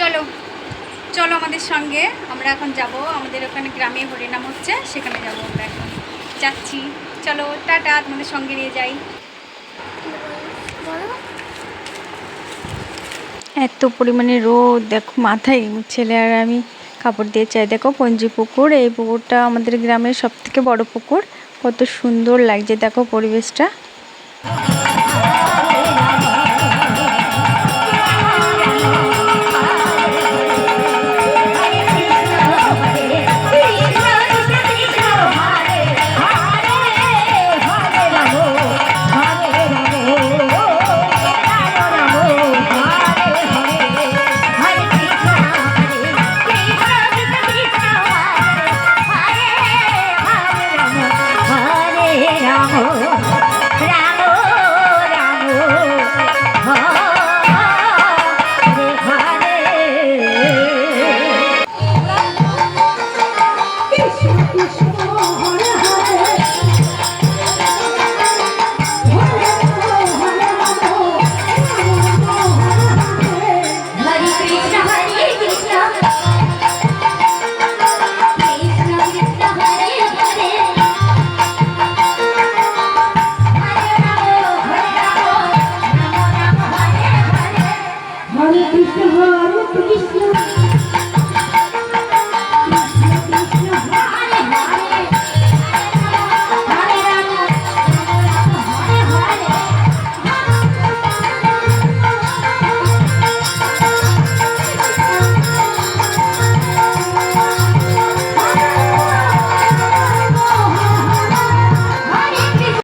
চলো চলো আমাদের সঙ্গে। আমরা এখন যাব, আমাদের ওখানে গ্রামে হরিনাম হচ্ছে, সেখানে যাব আমরা এখন। যাচ্ছি। চলো, টাটা, তোমাদের সঙ্গে নিয়ে যাই। এত পরিমাণে রোদ, দেখো মাথায় ছেলে আর আমি কাপড় দিয়ে চাই। দেখো, পঞ্জি পুকুর, এই পুকুরটা আমাদের গ্রামের সব থেকে বড় পুকুর। কত সুন্দর লাগছে, দেখো পরিবেশটা। 啊，好。হরে কৃষ্ণ হরে কৃষ্ণ।